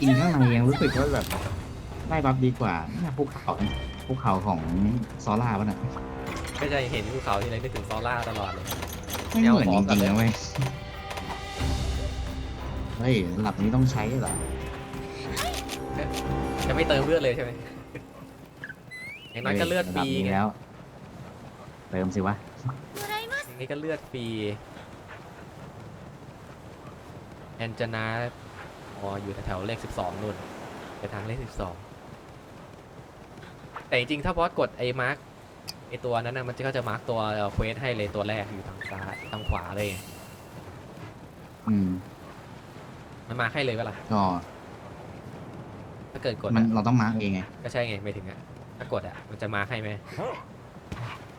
กินข้างในยังรู้สึกว่าแบบได้บัฟดีกว่าเนี่ยภูเขาภูเขาของซอล่าป่ะน่ะก็จะเห็นภูเขาที่ไรนึกถึงซอล่าตลอดเลย ไม่เหมือนจริงๆนะเว้ยเฮ้ยระดับนี้ต้องใช้เหรอจะไม่เติมเลือดเลยใช่ไหมอย่างน้อยก็เลือดฟรีฮ้ยะดับไงนี้แล้ว เติมสิวะอย่างนี้ก็เลือดฟรีแอนจนา อ๋ออยู่แถวๆเลขสิบสองนู่นไปทางเลขสิบสองแต่จริงๆ ถ้าบอสกดไอ้มาร์กไอ้ตัวนั้นนะมันก็จะมาร์กตัวเควสให้เลยตัวแรกอยู่ทางซ้ายทางขวาเลย อืมมันมาร์คให้เลยเวลาก็ถ้าเกิดกดมันอะเราต้องมาร์กเองไง ก็ใช่ไงไม่ถึงอะถ้ากดอะมันจะมาร์คให้ไหม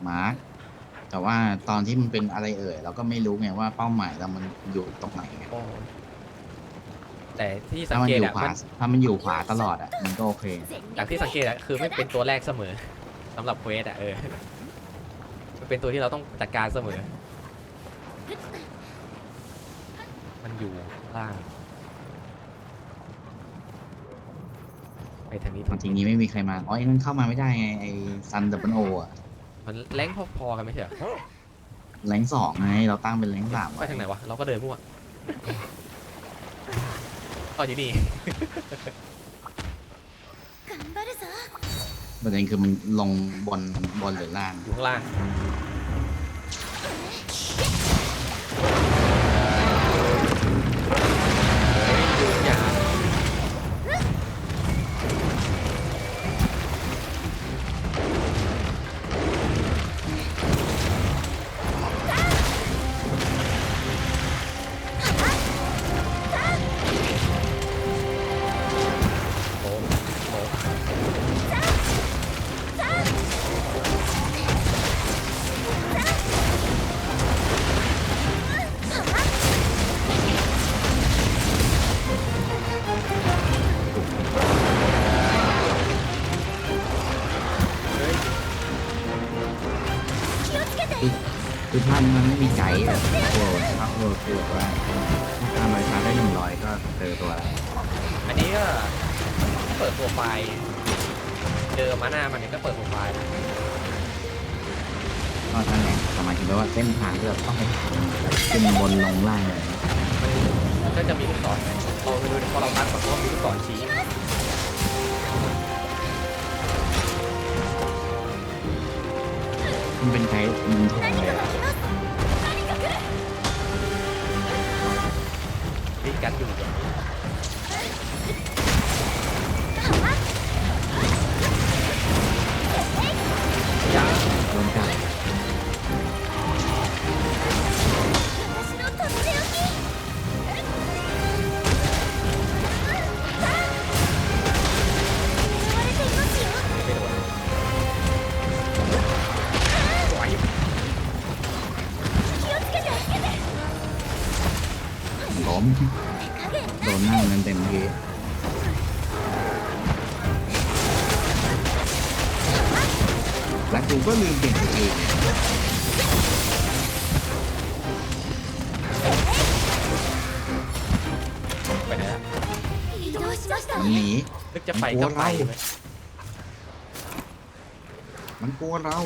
มาร์กแต่ว่าตอนที่มันเป็นอะไรเอ่ย เราก็ไม่รู้ไงว่าเป้าหมายเรามันอยู่ตรงไหนไงโอ้ แต่ที่สัถ้างมันเกอตยู่อะขวามันถ้ามันอยู่ขวาตลอดอะมันก็โอเคจากที่สังเกตอะคือไม่เป็นตัวแรกเสมอสำหรับเควสอะเออมันเป็นตัวที่เราต้องจัดการเสมอ มันอยู่ล่างไปทางนี้จริงๆนี้ไม่มีใครมาอ๋อไอ้นั่นเข้ามาไม่ได้ไงไอ้ซันดับเบิลโออะมันแรงพอๆกันไม่ใช่เหรอแรงสองไงเราตั้งเป็นแรงสามไปทางไหนวะ เราก็เดินมั่ว อ๋ออยู่นี่ ประเด็นคือมันลงบนบนหรือล่าง อยู่ข้างล่าง คือท่านมันไม่มีใจแบบโอ้ถ้าโอ้คือแบบว่าถ้าทำรายชาร์จได้หนึ่งร้อยก็เจอตัวแล้วอันนี้ก็เปิดโปรไฟล์เจอมาหน้ามันเนี่ยก็เปิดโปรไฟล์นะก็ท่านแหละแต่หมายถึงว่าเส้นทางที่เราต้องไปแบบขึ้นบนลงล่างเลยมันก็จะมีลูกศรไงเราไปดูพอเราตั้งมันก็มีลูกศรชี้มันเป็นใครมันทองเลย อะวิ่งกัดอยู่เนี่ยยาโดนจับไม่โดนไหวล้มโดนนั่งเต็มเต็มๆทีแล้วกูก็ลืมเปลี่ยนตัวเองไปไหนละมันหนีนึกจะไปก็ไปเลยมันกลัวเรา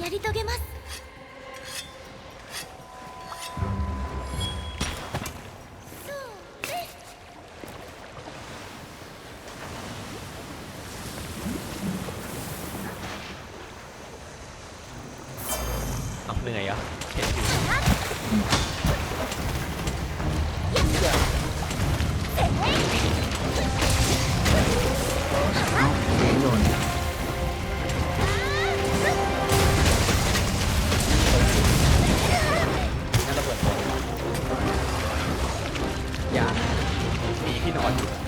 やり遂げますそうね เอาเหนื่อยเหรอเห็นอยู่ เอ้าเจ๊โดน นั่น มีที่นอ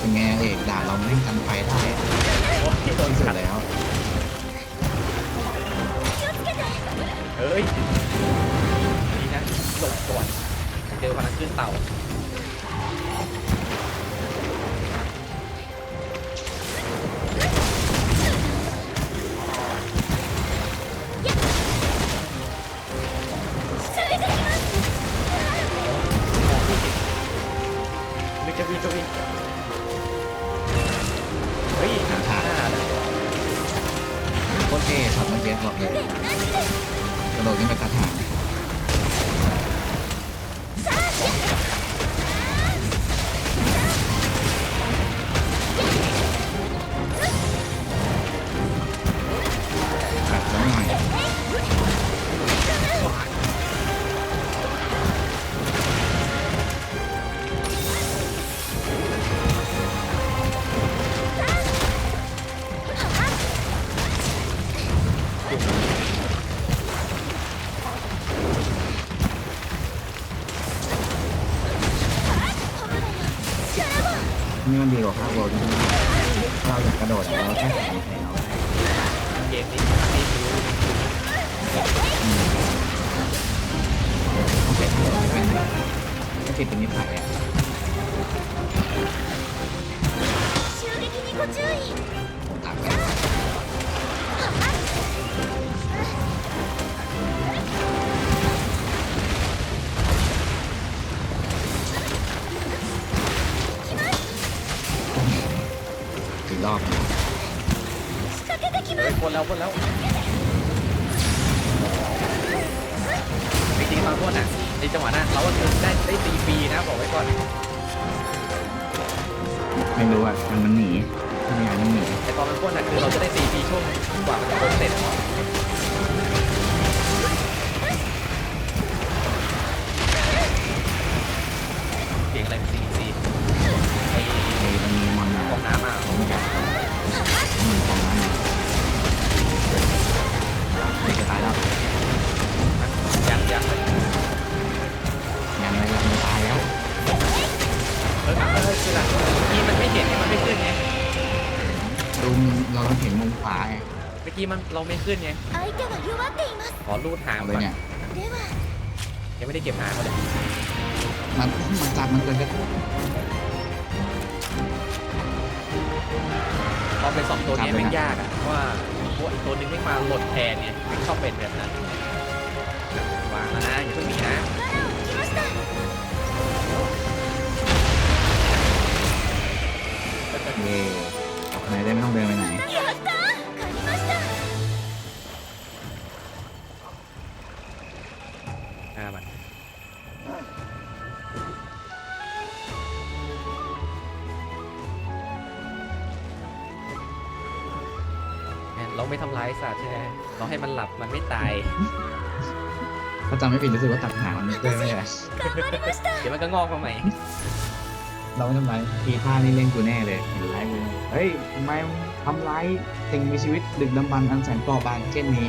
ป็นไงเอกด่าเราไม่ทันไปได้ที่สุดแล้วเฮ้ยนี่นะหลบก่อนเจอพลังขึ้นเต่า ท่ครับเมื่อกี้บอกเลยกระโดดขึ้นไปกระถาง นี่มันดีกว่าภาคโรลที่เราอยากกระโดดเราแค่ใส่แถวเกมนี้ไม่รู้ พ้นแล้วพ้นแล้วจริงๆตอนพ้นอะในจังหวะนั้นเราก็คือได้ได้ตีฟรีนะบอกไว้ก่อนไม่รู้อะมันมันหนีไม่อยากมันหนีแต่ตอนมันพ้นอะคือเราจะได้ตีฟรีช่วงกว่ามันจะพ้นเสร็จ ดูเราเห็นมุมขวาไง เมื่อกี้มันเราไม่ขึ้นไง 相手が弱っています ขอรูดหาง เอา ก่ เล อย น เนี่ย では ยังไม่ได้เก็บหางเขาเลย มันมันจับมันเกินกระ พอเป็นสองตัวนี้ไม่ยากอ่ะเพราะว่าพวกอีกตัวนึงไม่มาหลดแทนไงไม่ชอบเป็นแบบนั้นวางแล้วนะอย่าเพิ่งหนีนะ 来ました เย่ ไหนได้ไม่ต้องเดินไปไหนเราไม่ทำร้ายสตว์ใช่หมเราให้มันหลับมันไม่ตาย ถ้าจำไม่ผิดรู้สึกว่าตัดหางมันไม่ได้ไล่เดี๋ยวมันก็งอกมาใหม่ เราไม่ทำร้ายทีท่านี่เล่นกูแน่เลยเห็นไลฟ์เลยเฮ้ยทำไมทำร้ายสิ่งมีชีวิตดึกดำบรรพ์อันแสนเปราะบางเช่นนี้